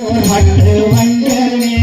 பட்டு வண்டமே